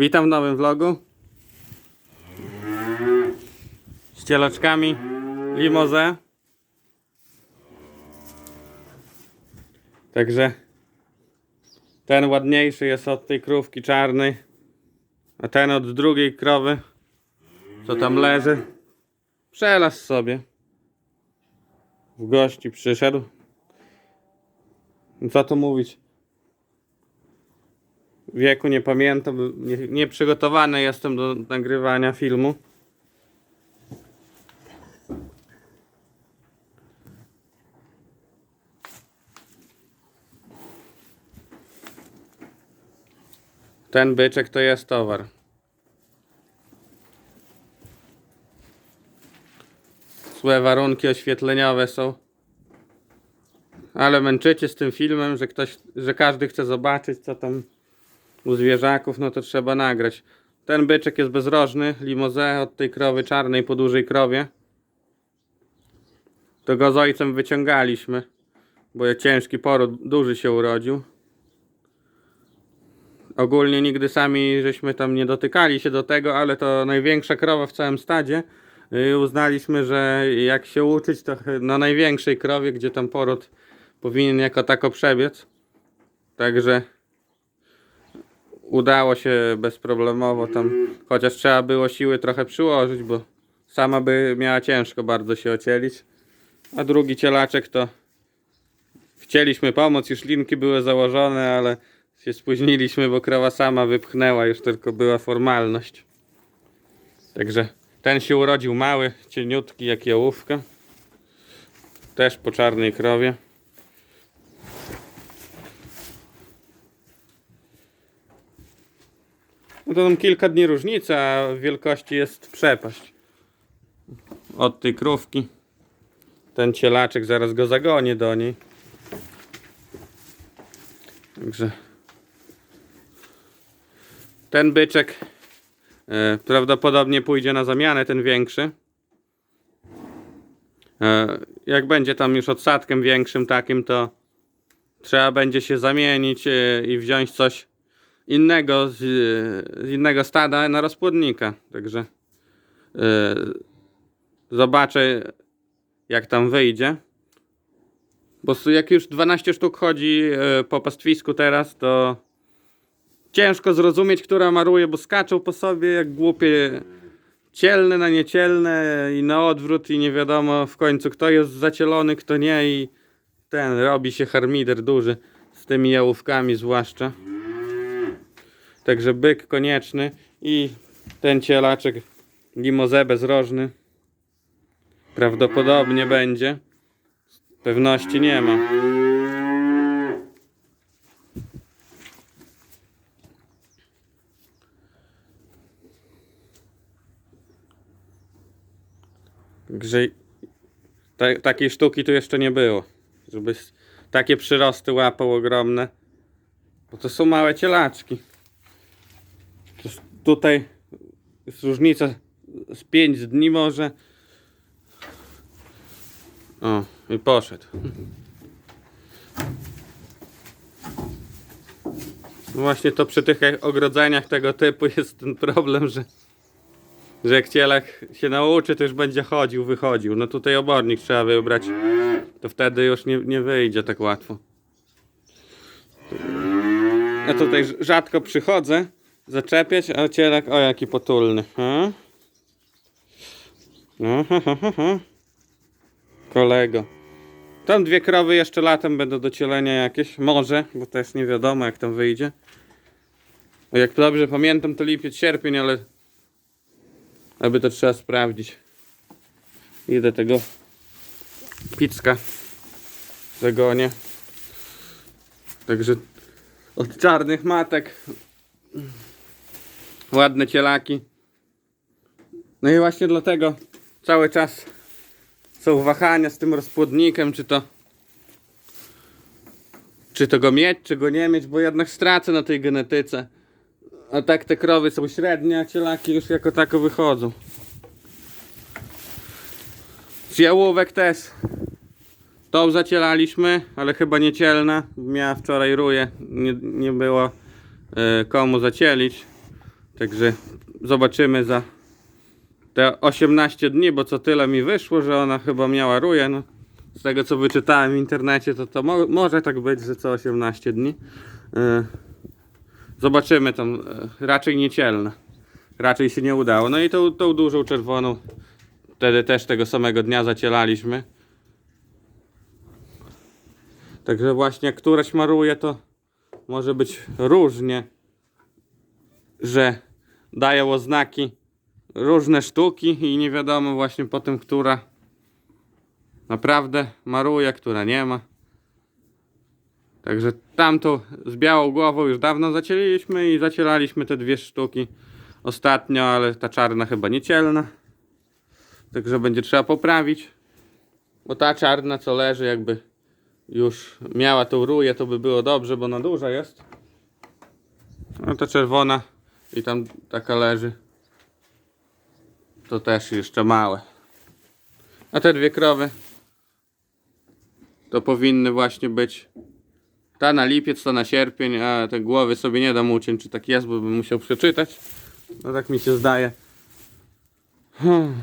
Witam w nowym vlogu. Z cielaczkami Limozę. Także ten ładniejszy jest od tej krówki czarnej, a ten od drugiej krowy, co tam leży, przelazł sobie. W gości przyszedł. Co tu mówić? Wieku nie pamiętam, nie, nie przygotowany jestem do nagrywania filmu. Ten byczek to jest towar. Złe warunki oświetleniowe są. Ale męczycie z tym filmem, że ktoś, że każdy chce zobaczyć co tam u zwierzaków, no to trzeba nagrać. Ten byczek jest bezrożny, limozę od tej krowy czarnej po dużej krowie. To go z ojcem wyciągaliśmy, bo ciężki poród, duży się urodził. Ogólnie nigdy sami żeśmy tam nie dotykali się do tego, ale to największa krowa w całym stadzie. Uznaliśmy, że jak się uczyć, to na największej krowie, gdzie tam poród powinien jako tako przebiec. Także udało się bezproblemowo tam, chociaż trzeba było siły trochę przyłożyć, bo sama by miała ciężko bardzo się ocielić. A drugi cielaczek to chcieliśmy pomóc, już linki były założone, ale się spóźniliśmy, bo krowa sama wypchnęła, już tylko była formalność. Także ten się urodził mały, cieniutki jak jałówka. Też po czarnej krowie. No to tam kilka dni różnicy, a w wielkości jest przepaść. Od tej krówki. Ten cielaczek, zaraz go zagonię do niej. Także ten byczek e, prawdopodobnie pójdzie na zamianę, ten większy. E, jak będzie tam już odsadkiem większym takim, to trzeba będzie się zamienić e, i wziąć coś innego z, z innego stada na rozpłodnika. Także e, zobaczę jak tam wyjdzie. Bo jak już 12 sztuk chodzi e, po pastwisku teraz, to ciężko zrozumieć, która maruje, bo skaczą po sobie jak głupie cielne na niecielne i na odwrót i nie wiadomo w końcu kto jest zacielony, kto nie i ten robi się harmider duży z tymi jałówkami zwłaszcza. Także byk konieczny i ten cielaczek limozę bezrożny prawdopodobnie będzie. Pewności nie ma. Także ta, takiej sztuki tu jeszcze nie było. Żeby takie przyrosty łapał ogromne. Bo to są małe cielaczki. Tutaj jest różnica z 5 dni może. O, i poszedł. No Właśnie to przy tych ogrodzeniach tego typu jest ten problem, że, że jak cielak się nauczy, to już będzie chodził, wychodził. No tutaj obornik trzeba wybrać, to wtedy już nie, nie wyjdzie tak łatwo. Ja tutaj rz- rzadko przychodzę zaczepiać, a cielak, o jaki potulny. Ha? No, ha, ha, ha, ha. Kolego. Tam dwie krowy jeszcze latem będą do cielenia jakieś. Może, bo też nie wiadomo jak tam wyjdzie. Jak dobrze pamiętam to lipiec, sierpień, ale aby to trzeba sprawdzić. Idę tego picka zagonię. Także od czarnych matek ładne cielaki. No i właśnie dlatego cały czas są wahania z tym rozpłodnikiem, czy to czy to go mieć, czy go nie mieć, bo jednak stracę na tej genetyce. A tak te krowy są średnie, a cielaki już jako tako wychodzą. Z jałówek też. Tą zacielaliśmy, ale chyba niecielna. Miała wczoraj ruje, nie, nie było e, komu zacielić. Także zobaczymy za te 18 dni, bo co tyle mi wyszło, że ona chyba miała ruję. No, z tego co wyczytałem w internecie, to to mo może tak być, że co 18 dni. Yy, zobaczymy tam, yy, raczej niecielna. Raczej się nie udało. No i tą, tą dużą czerwoną wtedy też tego samego dnia zacielaliśmy. Także właśnie jak któraś maruje, to może być różnie, że dają oznaki różne sztuki i nie wiadomo właśnie potem, która naprawdę maruje, która nie ma. Także tamtą z białą głową już dawno zacieliliśmy i zacielaliśmy te dwie sztuki ostatnio, ale ta czarna chyba niecielna. Także będzie trzeba poprawić. Bo ta czarna co leży jakby już miała tą ruję, to by było dobrze, bo ona duża jest. No ta czerwona i tam taka leży. To też jeszcze małe. A te dwie krowy to powinny właśnie być ta na lipiec, ta na sierpień, a te głowy sobie nie dam uciąć, czy tak jest, bo bym musiał przeczytać. No tak mi się zdaje. Hmm.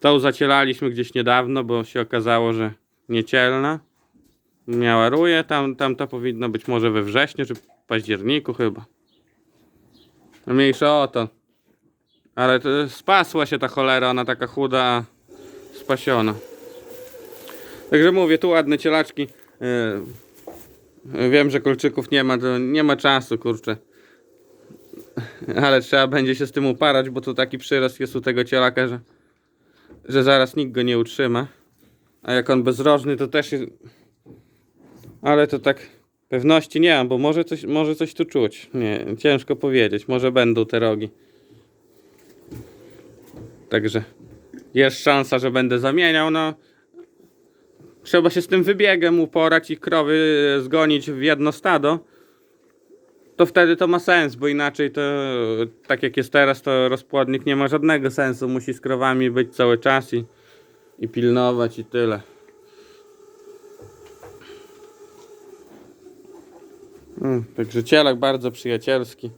Tą zacielaliśmy gdzieś niedawno, bo się okazało, że niecielna. Miała ruję, tam, tam to powinno być może we wrześniu, czy październiku chyba. No Mniejsza o to. Ale to spasła się ta cholera, ona taka chuda, spasiona. Także mówię, tu ładne cielaczki. Yy, Wiem, że kolczyków nie ma, to nie ma czasu, kurczę. Ale trzeba będzie się z tym uparać, bo tu taki przyrost jest u tego cielaka, że, że zaraz nikt go nie utrzyma. A jak on bezrożny, to też jest... Ale to tak pewności nie mam, bo może coś, może coś tu czuć. Nie, ciężko powiedzieć. Może będą te rogi. Także jest szansa, że będę zamieniał. No, trzeba się z tym wybiegiem uporać i krowy zgonić w jedno stado. To wtedy to ma sens, bo inaczej to tak jak jest teraz, to rozpłodnik nie ma żadnego sensu. Musi z krowami być cały czas i, i pilnować i tyle. Mm, Także cielak bardzo przyjacielski.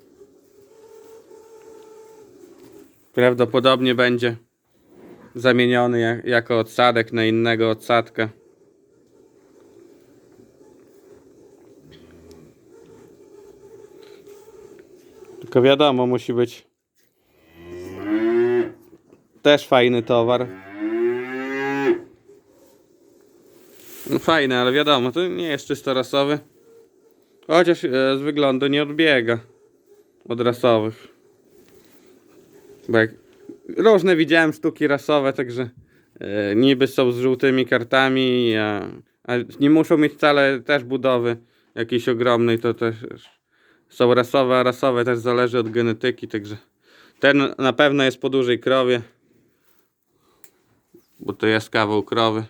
Prawdopodobnie będzie zamieniony jak, jako odsadek na innego odsadka. Tylko wiadomo, musi być też fajny towar. No fajny, ale wiadomo, to nie jest czysto rasowy. Chociaż e, z wyglądu nie odbiega od rasowych. Bo jak różne widziałem sztuki rasowe, także e, niby są z żółtymi kartami, a, a nie muszą mieć wcale też budowy jakiejś ogromnej, to też są rasowe, a rasowe też zależy od genetyki, także ten na pewno jest po dużej krowie, bo to jest kawał krowy.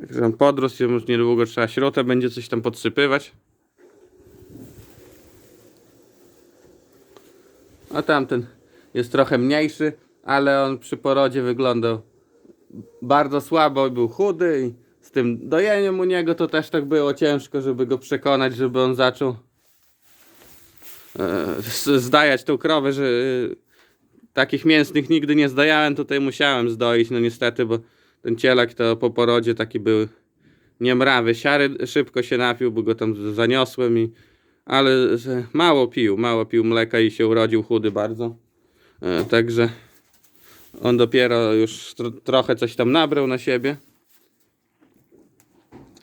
Także on podrósł, już niedługo trzeba śrutę, będzie coś tam podsypywać. A tamten jest trochę mniejszy, ale on przy porodzie wyglądał bardzo słabo był chudy i z tym dojeniem u niego to też tak było ciężko, żeby go przekonać, żeby on zaczął e, zdajać tą krowę, że e, takich mięsnych nigdy nie zdajałem, tutaj musiałem zdoić, no niestety, bo ten cielak to po porodzie taki był niemrawy, siary szybko się napił, bo go tam zaniosłem i ale mało pił, mało pił mleka i się urodził chudy bardzo. E, także on dopiero już tro, trochę coś tam nabrał na siebie.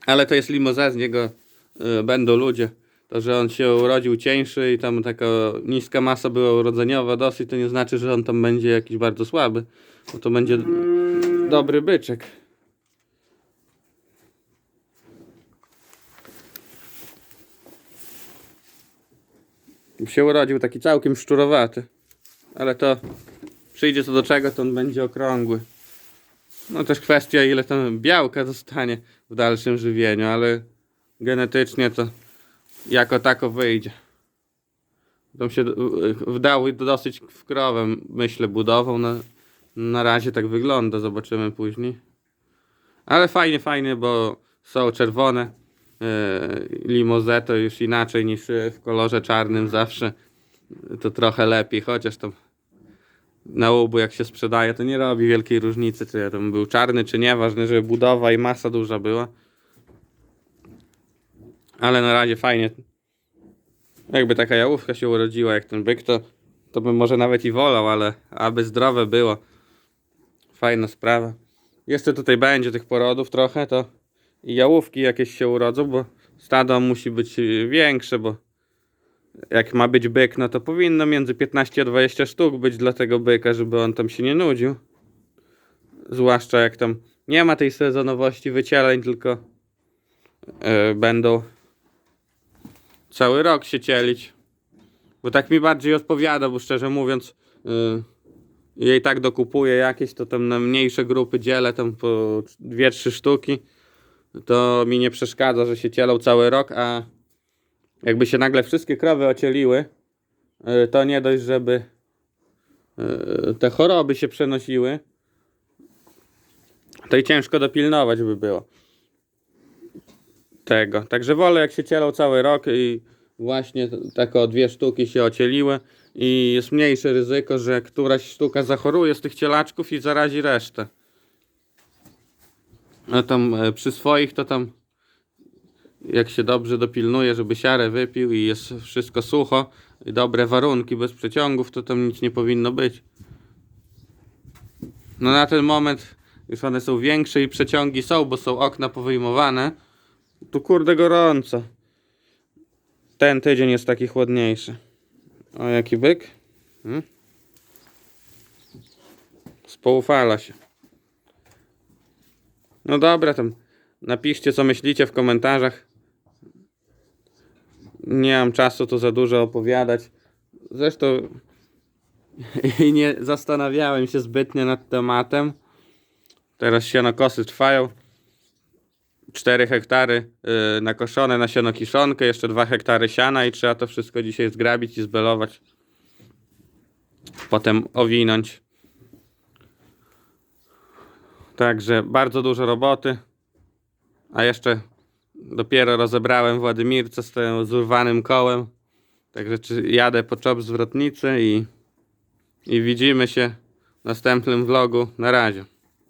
Ale to jest limuzę, z niego e, będą ludzie. To, że on się urodził cieńszy i tam taka niska masa była urodzeniowa dosyć, to nie znaczy, że on tam będzie jakiś bardzo słaby. Bo to będzie dobry byczek. się urodził taki całkiem szczurowaty. Ale to przyjdzie co do czego, to on będzie okrągły. No też kwestia ile tam białka zostanie w dalszym żywieniu, ale genetycznie to jako tako wyjdzie. Tam się wdał dosyć w krowę, myślę, budową. Na, na razie tak wygląda, zobaczymy później. Ale fajnie, fajnie, bo są czerwone. limozę to już inaczej niż e, w kolorze czarnym zawsze. To trochę lepiej, chociaż to na łubu jak się sprzedaje, to nie robi wielkiej różnicy, czy ja tam był czarny, czy nie. Ważne, żeby budowa i masa duża była. Ale na razie fajnie. Jakby taka jałówka się urodziła, jak ten byk, to, to bym może nawet i wolał, ale aby zdrowe było. Fajna sprawa. Jeszcze tutaj będzie tych porodów trochę, to i jałówki jakieś się urodzą, bo stado musi być y, większe, bo jak ma być byk, no to powinno między 15 a 20 sztuk być dla tego byka, żeby on tam się nie nudził. Zwłaszcza jak tam nie ma tej sezonowości wycieleń, tylko e, będą cały rok się cielić. Bo tak mi bardziej odpowiada, bo szczerze mówiąc, y, jej tak dokupuję jakieś, to tam na mniejsze grupy dzielę tam po 2-3 sztuki. To mi nie przeszkadza, że się cielą cały rok, a jakby się nagle wszystkie krowy ocieliły, y, to nie dość, żeby y, te choroby się przenosiły, to i ciężko dopilnować by było tego. Także wolę jak się cielą cały rok i właśnie tak o dwie sztuki się ocieliły i jest mniejsze ryzyko, że któraś sztuka zachoruje z tych cielaczków i zarazi resztę. A tam e, przy swoich to tam jak się dobrze dopilnuje, żeby siarę wypił i jest wszystko sucho i dobre warunki bez przeciągów, to tam nic nie powinno być. No na ten moment już one są większe i przeciągi są, bo są okna powyjmowane. Tu kurde gorąco. Ten tydzień jest taki chłodniejszy. O jaki byk? Hmm? Spoufala się. No dobra, tam napiszcie co myślicie w komentarzach. Nie mam czasu tu za dużo opowiadać. Zresztą i nie zastanawiałem się zbytnio nad tematem. Teraz sianokosy trwają. 4 hektary yy, nakoszone na sianokiszonkę, jeszcze 2 hektary siana i trzeba to wszystko dzisiaj zgrabić i zbelować. Potem owinąć. Także bardzo dużo roboty. A jeszcze dopiero rozebrałem Władymirce z tym zurwanym kołem. Także jadę po czop zwrotnicy i, i widzimy się w następnym vlogu. Na razie.